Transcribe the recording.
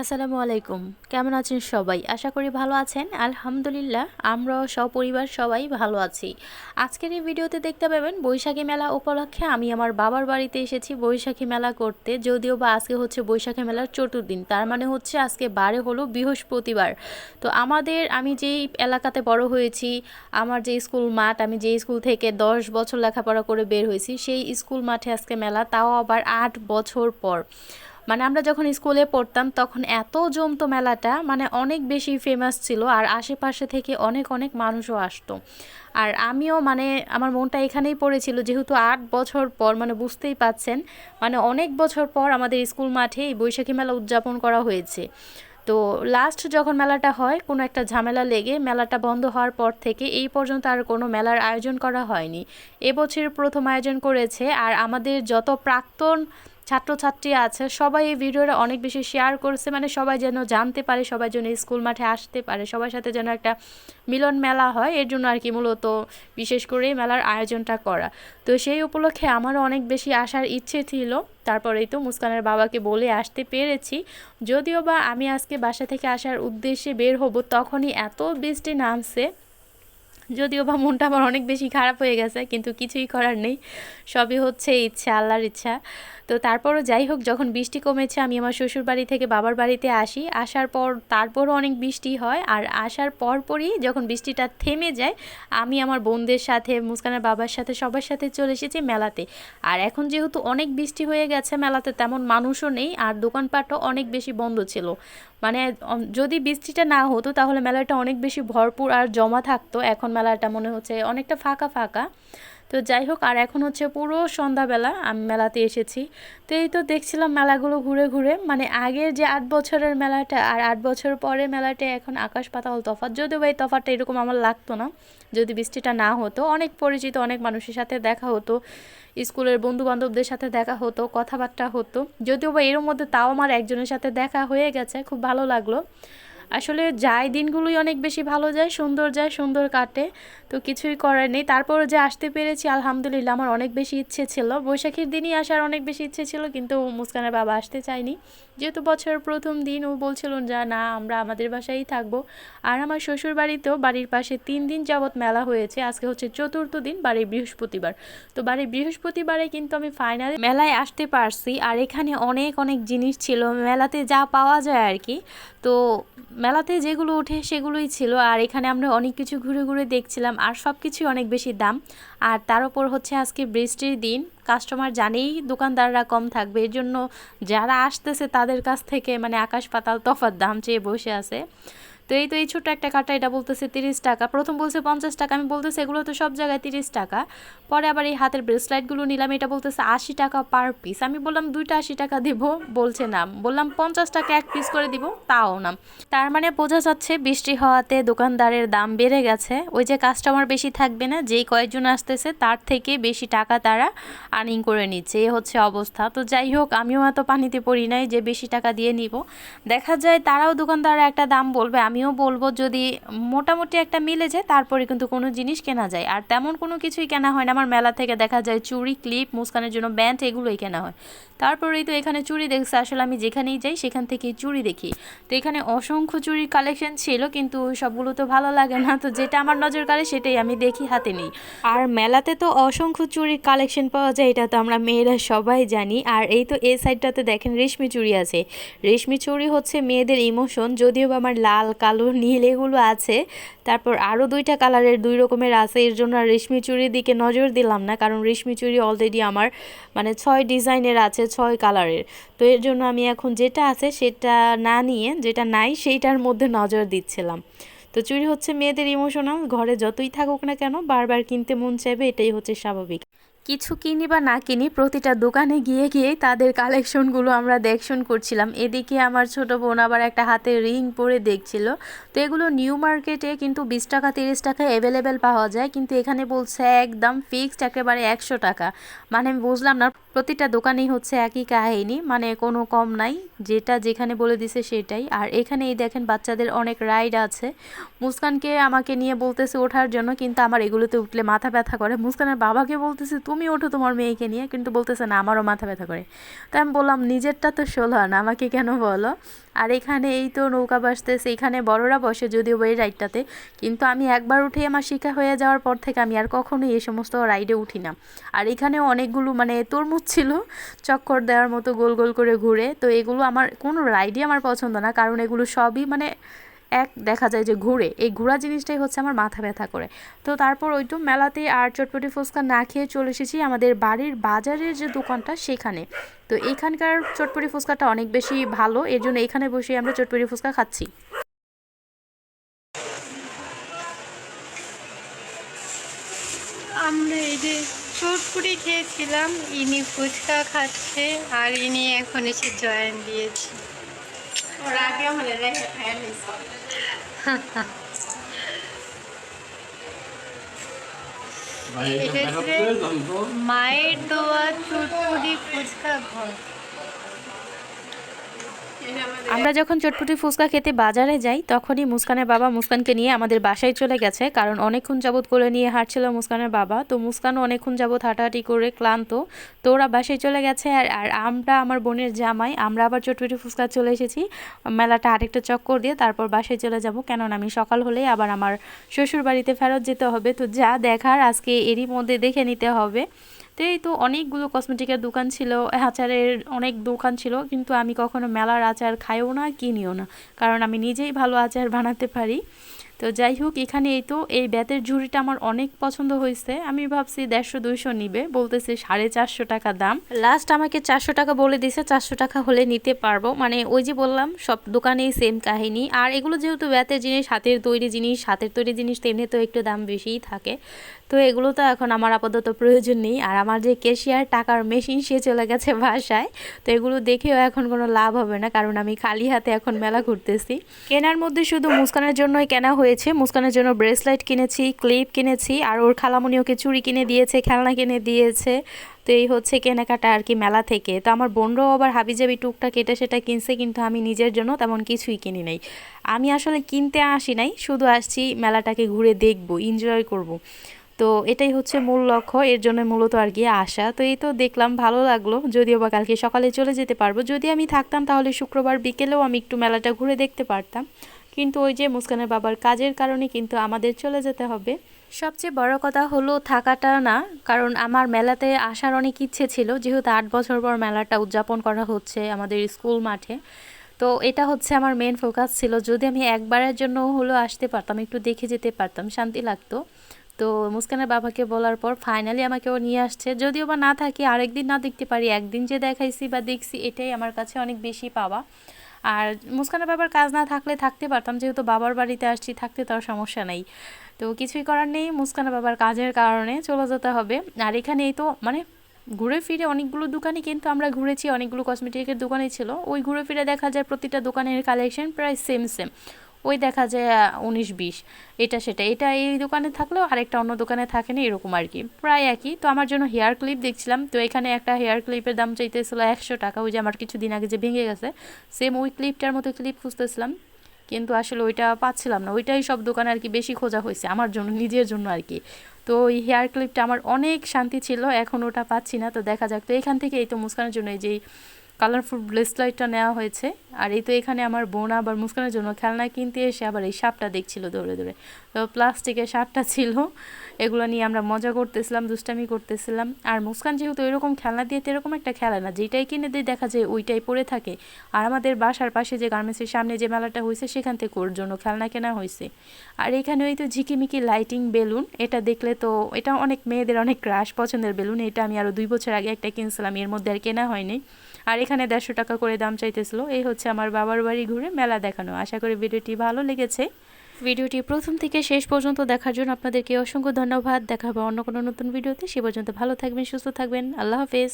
আসসালামু আলাইকুম। কেমন আছেন সবাই? আশা করি ভালো আছেন। আলহামদুলিল্লাহ, আমরাও সপরিবার সবাই ভালো আছি। আজকের এই ভিডিওতে দেখতে পাবেন বৈশাখী মেলা উপলক্ষে আমি আমার বাবার বাড়িতে এসেছি বৈশাখী মেলা করতে। যদিও বা আজকে হচ্ছে বৈশাখী মেলার চতুর্দিন তার মানে হচ্ছে আজকে বারে হলো বৃহস্পতিবার। তো আমাদের, আমি যেই এলাকাতে বড় হয়েছি, আমার যে স্কুল মাঠ, আমি যে স্কুল থেকে দশ বছর লেখাপড়া করে বের হয়েছি, সেই স্কুল মাঠে আজকে মেলা, তাও আবার আট বছর পর। মানে আমরা যখন স্কুলে পড়তাম, তখন এত জমতো মেলাটা মানে অনেক বেশি ফেমাস ছিল আর আশেপাশে থেকে অনেক অনেক মানুষও আসতো। আর আমিও মানে আমার মনটা এখানেই পড়েছিল, যেহেতু আট বছর পর মানে বুঝতেই পাচ্ছেন মানে অনেক বছর পর আমাদের স্কুল মাঠে এই বৈশাখী মেলা উদযাপন করা হয়েছে। তো লাস্ট যখন মেলাটা হয়, কোনো একটা ঝামেলা লেগে মেলাটা বন্ধ হওয়ার পর থেকে এই পর্যন্ত আর কোনো মেলার আয়োজন করা হয়নি। এবছর প্রথম আয়োজন করেছে আর আমাদের যত প্রাক্তন ছাত্রছাত্রী আছে, সবাই এই ভিডিওটা অনেক বেশি শেয়ার করছে মানে সবাই যেন জানতে পারে, সবাই যেন স্কুল মাঠে আসতে পারে, সবার সাথে যেন একটা মিলন মেলা হয়, এর জন্য আর কি মূলত বিশেষ করে মেলার আয়োজনটা করা। তো সেই উপলক্ষে আমারও অনেক বেশি আসার ইচ্ছে ছিল, তারপরেই তো মুস্কানের বাবাকে বলে আসতে পেরেছি। যদিও বা আমি আজকে বাসা থেকে আসার উদ্দেশ্যে বের হব, তখনই এত বৃষ্টি নামছে, যদিও বা মনটা আমার অনেক বেশি খারাপ হয়ে গেছে, কিন্তু কিছুই করার নেই, সবই হচ্ছে ইচ্ছা, আল্লাহর ইচ্ছা। তো তারপরও যাই হোক যখন বৃষ্টি কমেছে, আমি আমার শ্বশুর বাড়ি থেকে বাবার বাড়িতে আসি। আসার পর তারপরও অনেক বৃষ্টি হয়। আর আসার পরপরই যখন বৃষ্টিটা থেমে যায়, আমি আমার বোনদের সাথে, মুস্কানের বাবার সাথে, সবার সাথে চলে এসেছি মেলাতে। আর এখন যেহেতু অনেক বৃষ্টি হয়ে গেছে মেলাতে, তেমন মানুষও নেই। আর দোকানপাটও অনেক বেশি বন্ধ ছিল। মানে যদি বৃষ্টিটা না হতো, তাহলে মেলাটা অনেক বেশি ভরপুর আর জমা থাকতো। এখন মেলাটা মনে হচ্ছে অনেকটা ফাঁকা ফাঁকা। তো যাই হোক, আর এখন হচ্ছে পুরো সন্ধ্যাবেলা আমি মেলাতে এসেছি। তো এই তো দেখছিলাম মেলাগুলো ঘুরে ঘুরে। মানে আগের যে আট বছরের মেলাটা আর আট বছর পরে মেলাটা এখন আকাশ পাতাল তফাৎ। যদিও বা এই তফাতটা এরকম আমার লাগতো না, যদি বৃষ্টিটা না হতো। অনেক পরিচিত, অনেক মানুষের সাথে দেখা হতো, স্কুলের বন্ধু বান্ধবদের সাথে দেখা হতো, কথাবার্তা হতো। যদিও বা এর মধ্যে তাও আমার একজনের সাথে দেখা হয়ে গেছে, খুব ভালো লাগল। আসলে যায় দিনগুলোই অনেক বেশি ভালো যায়, সুন্দর যায়, সুন্দর কাটে, তো কিছুই করার নেই। তারপরে যে আসতে পেরেছি, আলহামদুলিল্লাহ আমার অনেক বেশি ইচ্ছে ছিল। বৈশাখীর দিনই আসার অনেক বেশি ইচ্ছে ছিল, কিন্তু মুস্কানের বাবা আসতে চায়নি। যেহেতু বছরের প্রথম দিন, ও বলছিল যা, না, আমরা আমাদের বাসায়ই থাকব। আর আমার শ্বশুর বাড়িতেও বাড়ির পাশে তিন দিন যাবৎ মেলা হয়েছে। আজকে হচ্ছে চতুর্থ দিন, বাড়ির বৃহস্পতিবার। তো বাড়ির বৃহস্পতিবারে কিন্তু আমি ফাইনালি মেলায় আসতে পারছি। আর এখানে অনেক অনেক জিনিস ছিল। মেলাতে যা পাওয়া যায় আর কি। তো মেলাতে যেগুলো ওঠে সেগুলোই ছিল, আর এখানে আমরা অনেক কিছু ঘুরে ঘুরে দেখছিলাম, আর সব কিছুই অনেক বেশি দাম। আর তার উপর হচ্ছে আজকে বৃষ্টির দিন কাস্টমার জানেই দোকানদাররা কম থাকবে, এর জন্য যারা আসতেছে তাদের কাছ থেকে মানে আকাশ পাতাল তফাত দাম চেয়ে বসে আছে। তো এই তো এই ছোট্ট একটা কাটা, এটা বলতেছে তিরিশ টাকা। প্রথম বলছে পঞ্চাশ টাকা, আমি বলতেছি এগুলো তো সব জায়গায় তিরিশ টাকা। পরে আবার এই হাতের ব্রেসলাইটগুলো নিলাম, এটা বলতেছে আশি টাকা পার পিস আমি বললাম, দুইটা আশি টাকা দিব? বলছে, না। বললাম, পঞ্চাশ টাকা এক পিস করে দিব। তাও না। তার মানে বোঝা যাচ্ছে বৃষ্টি হওয়াতে দোকানদারের দাম বেড়ে গেছে। ওই যে কাস্টমার বেশি থাকবে না, যেই কয়েকজন আসতেছে, তার থেকে বেশি টাকা তারা আর্নিং করে নিচ্ছে। এ হচ্ছে অবস্থা। তো যাই হোক, আমিও এত পানিতে পড়ি নাই যে বেশি টাকা দিয়ে নিব। দেখা যায় তারাও দোকানদাররা একটা দাম বলবে আমিও বলব যদি মোটামুটি একটা মিলে যায়, তারপরে কিন্তু কোনো জিনিস কেনা যায়। আর তেমন কোনো কিছুই কেনা হয় না। আমার মেলা থেকে দেখা যায় চুড়ি, ক্লিপ, মুস্কানের জন্য ব্যান্ড এগুলোই কেনা হয়। তারপরেই তো এখানে চুড়ি দেখছে। আসলে আমি যেখানেই যাই, সেখান থেকেই চুড়ি দেখি। তো এখানে অসংখ্য চুড়ির কালেকশন ছিল, কিন্তু সবগুলো তো ভালো লাগে না। তো যেটা আমার নজর কাড়ে, সেটাই আমি দেখি হাতে নেই। আর মেলাতে তো অসংখ্য চুড়ির কালেকশন পাওয়া যায়, এটা তো আমরা মেয়েরা সবাই জানি। আর এই তো এই সাইডটাতে দেখেন রেশমি চুড়ি আছে। রেশমি চুড়ি হচ্ছে মেয়েদের ইমোশন যদিও বা আমার লাল, কালো নীল এগুলো আছে। তারপর আরও দুইটা কালারের দুই রকমের আছে। এর জন্য আর রেশমি চুড়ির দিকে নজর দিলাম না, কারণ রেশমি চুড়ি অলরেডি আমার মানে ছয় ডিজাইনের আছে, ছয় কালারের। তো এর জন্য আমি এখন যেটা আছে সেটা না নিয়ে, যেটা নাই সেইটার মধ্যে নজর দিচ্ছিলাম। তো চুরি হচ্ছে মেয়েদের ইমোশনাল ঘরে যতই থাকুক না কেন বারবার কিনতে মন চাইবে, এটাই হচ্ছে স্বাভাবিক। কিছু কিনি বা না কিনি প্রতিটা দোকানে গিয়ে গিয়ে তাদের কালেকশনগুলো আমরা দেখশন করছিলাম। এদিকে আমার ছোট বোন আবার একটা হাতে রিং পরে দেখছিল। তো এগুলো নিউ মার্কেটে কিন্তু বিশ টাকা, তিরিশ টাকা অ্যাভেলেবেল পাওয়া যায়। কিন্তু এখানে বলছে একদম ফিক্সড একেবারে একশো টাকা। মানে আমি বুঝলাম না, প্রতিটা দোকানেই হচ্ছে একই কাহিনী। মানে কোনো কম নাই, যেটা যেখানে বলে দিছে সেটাই। আর এখানে এই দেখেন বাচ্চাদের অনেক রাইড আছে। মুস্কানকে আমাকে নিয়ে বলতেছে ওঠার জন্য, কিন্তু আমার এগুলোতে উঠলে মাথা ব্যথা করে। মুস্কানের বাবাকে বলতেছে তুমি ওঠো তোমার মেয়েকে নিয়ে, কিন্তু বলতেছে না, আমারও মাথা ব্যথা করে। তো আমি বললাম, নিজেরটা তো ষোলো, না আমাকে কেন বলো? আর এখানে এই তো নৌকা বাসতেছে, এখানে বড়রা বসে যদিও এই রাইডটাতে, কিন্তু আমি একবার উঠে আমার শিক্ষা হয়ে যাওয়ার পর থেকে আমি আর কখনোই এই সমস্ত রাইডে উঠি না। আর এখানে অনেকগুলো মানে তরমুজ ছিল, চক্কর দেওয়ার মতো গোল গোল করে ঘুরে, তো এগুলো আমার, কোনো রাইডই আমার পছন্দ না, কারণ এগুলো সবই মানে এক দেখা যায় যে ঘুরে, এই ঘোরা জিনিসটাই হচ্ছে আমার মাথা ব্যথা করে। তো তারপর ওইটু মেলাতে আর চটপটি ফুচকা না খেয়ে চলে এসেছি আমাদের বাড়ির বাজারের যে দোকানটা সেখানে। তো এখানকার চটপটি ফুচকাটা অনেক বেশি ভালো, এর জন্য এখানে বসে আমরা চটপটি ফুচকা খাচ্ছি। আমরা এই যে চটপুরি খেয়েছিলাম, ইনি ফুচকা খাচ্ছে আর ইনি এখন এসে জয়েন দিয়েছে। ওর আগে হলে রেখে খাই এটা হচ্ছে মায়ের দোয়া চটপুরি ফুচকা ঘর আমরা যখন চটপটি ফুচকা খেতে বাজারে যাই, তখনই মুস্কানের বাবা মুস্কানকে নিয়ে আমাদের বাসায় চলে গেছে, কারণ অনেকক্ষণ যাবত করে নিয়ে হাঁটছিল মুস্কানের বাবা। তো মুস্কানও অনেকক্ষণ যাবত হাঁটাহাঁটি করে ক্লান্ত। তো ওরা বাসায় চলে গেছে আর আর আমরা, আমার বোনের জামাই, আমরা আবার চটপটি ফুচকা চলে এসেছি। মেলাটা আরেকটা চক্কর দিয়ে তারপর বাসায় চলে যাব। কেননা আমি সকাল হলেই আবার আমার শ্বশুর বাড়িতে ফেরত যেতে হবে। তো যা দেখার আজকে এরই মধ্যে দেখে নিতে হবে। তো এই তো অনেকগুলো কসমেটিকের দোকান ছিল, আচারের অনেক দোকান ছিল, কিন্তু আমি কখনো মেলার আচার খাইও না, কিনিও না। কারণ আমি নিজেই ভালো আচার বানাতে পারি। তো যাই হোক এখানে এই তো। এই ব্যাতের ঝুড়িটা আমার অনেক পছন্দ হয়েছে। আমি ভাবছি দেড়শো, দুইশো নিবে। বলতেছে সাড়ে চারশো টাকা দাম। লাস্ট আমাকে চারশো টাকা বলে দিছে, চারশো টাকা হলে নিতে পারব। মানে ওই যে বললাম, সব দোকানেই সেম কাহিনী। আর এগুলো যেহেতু ব্যাতের জিনিস, হাতের তৈরি জিনিস, হাতের তৈরি জিনিস, তেমনি তো একটু দাম বেশিই থাকে। তো এগুলো তো এখন আমার আপাতত প্রয়োজন নেই। আর আমার যে কেশিয়ার টাকার মেশিন সে চলে গেছে বাসায়। তো এগুলো দেখেও এখন কোনো লাভ হবে না, কারণ আমি খালি হাতে এখন মেলা ঘুরতেছি। কেনার মধ্যে শুধু মুস্কানের জন্যই কেনা হয়েছে। মুস্কানের জন্য ব্রেসলেট কিনেছি, ক্লিপ কিনেছি, আর ওর খালামণি ওকে চুড়ি কিনে দিয়েছে, খেলনা কিনে দিয়েছে। তো এই হচ্ছে কেনাকাটা আর কি মেলা থেকে। তো আমার বোনরাও আবার হাবিজাবি টুকটা কেটে সেটা কিনছে, কিন্তু আমি নিজের জন্য তেমন কিছুই কিনি নাই। আমি আসলে কিনতে আসি নাই, শুধু আসছি মেলাটাকে ঘুরে দেখব এনজয় করব। তো এটাই হচ্ছে মূল লক্ষ্য, এর জন্য মূলত আর কি আসা। তো এই তো দেখলাম, ভালো লাগল। যদিও বা কালকে সকালে চলে যেতে পারব। যদি আমি থাকতাম তাহলে শুক্রবার বিকেলেও আমি একটু মেলাটা ঘুরে দেখতে পারতাম। কিন্তু ওই যে মুস্কানের বাবার কাজের কারণে কিন্তু আমাদের চলে যেতে হবে। সবচেয়ে বড় কথা হলো থাকাটা না, কারণ আমার মেলাতে আসার অনেক ইচ্ছে ছিল, যেহেতু আট বছর পর মেলাটা উদযাপন করা হচ্ছে আমাদের স্কুল মাঠে। তো এটা হচ্ছে আমার মেন ফোকাস ছিল, যদি আমি একবারের জন্য হলো আসতে পারতাম, একটু দেখে যেতে পারতাম, শান্তি লাগতো। তো মুস্কানের বাবাকে বলার পর ফাইনালি আমাকে ও নিয়ে আসছে। যদিও বা না থাকি, আরেকদিন না দেখতে পারি, একদিন যে দেখাইছি বা দেখছি, এটাই আমার কাছে অনেক বেশি পাওয়া। আর মুস্কানের বাবার কাজ না থাকলে থাকতে পারতাম, যেহেতু বাবার বাড়িতে আসছি, থাকতে তার সমস্যা নেই। তো কিছুই করার নেই, মুস্কানের বাবার কাজের কারণে চলে যেতে হবে। আর এখানেই তো মানে ঘুরে ফিরে অনেকগুলো দোকানে কিন্তু আমরা ঘুরেছি, অনেকগুলো কসমেটিকের দোকানে ছিল। ওই ঘুরে ফিরে দেখা যায় প্রতিটা দোকানের কালেকশন প্রায় সেম সেম ওই দেখা যায় উনিশ, বিশ। এটা সেটা। এটা এই দোকানে থাকলেও আরেকটা অন্য দোকানে থাকে না এরকম আর কি। প্রায় একই। তো আমার জন্য হেয়ার ক্লিপ দেখছিলাম। তো এখানে একটা হেয়ার ক্লিপের দাম চাইতেছিল একশো টাকা। ওই যে আমার কিছুদিন আগে যে ভেঙে গেছে সেম ওই ক্লিপটার মতো ক্লিপ খুঁজতেছিলাম। কিন্তু আসলে ওইটা পাচ্ছিলাম না। ওইটাই সব দোকানে আর কি বেশি খোঁজা হয়েছে, আমার জন্য, নিজের জন্য আর কি। তো ওই হেয়ার ক্লিপটা আমার অনেক শান্তি ছিল, এখন ওটা পাচ্ছি না। তো দেখা যাক। তো এখান থেকে এই তো মুস্কানের জন্য এই যে কালারফুল ব্রেসলাইটটা নেওয়া হয়েছে। আর এই তো এখানে আমার বোন আবার মুস্কানের জন্য খেলনা কিনতে এসে আবার এই সাপটা দেখছিল দৌড়ে দৌড়ে। তো প্লাস্টিকের সাপটা ছিল। এগুলো নিয়ে আমরা মজা করতেছিলাম, দুষ্টামি করতেছিলাম। আর মুস্কান যেহেতু এরকম খেলনা দিয়ে এরকম একটা খেলা না, যেটাই কিনে দিয়ে দেখা যায় ওইটাই পড়ে থাকে। আর আমাদের বাসার পাশে যে গার্মেন্টসের সামনে যে মেলাটা হয়েছে সেখান থেকে ওর জন্য খেলনা কেনা হয়েছে আর এখানে ওই তো ঝিকিমিকি লাইটিং বেলুন, এটা দেখলে তো এটা অনেক মেয়েদের অনেক ক্রাশ পছন্দের বেলুন, এটা আমি আরও দুই বছর আগে একটা কিনছিলাম, এর মধ্যে আর কেনা হয়নি। আর এখানে দেড়শো টাকা করে দাম চাইতেছিল, এই হচ্ছে আমার বাবার বাড়ি ঘুরে মেলা দেখানো। আশা করি ভিডিওটি ভালো লেগেছে। ভিডিওটি প্রথম থেকে শেষ পর্যন্ত দেখার জন্য আপনাদেরকে অসংখ্য ধন্যবাদ। দেখা হবে অন্য কোনো নতুন ভিডিওতে। সে পর্যন্ত ভালো থাকবেন, সুস্থ থাকবেন। আল্লাহ হাফেজ।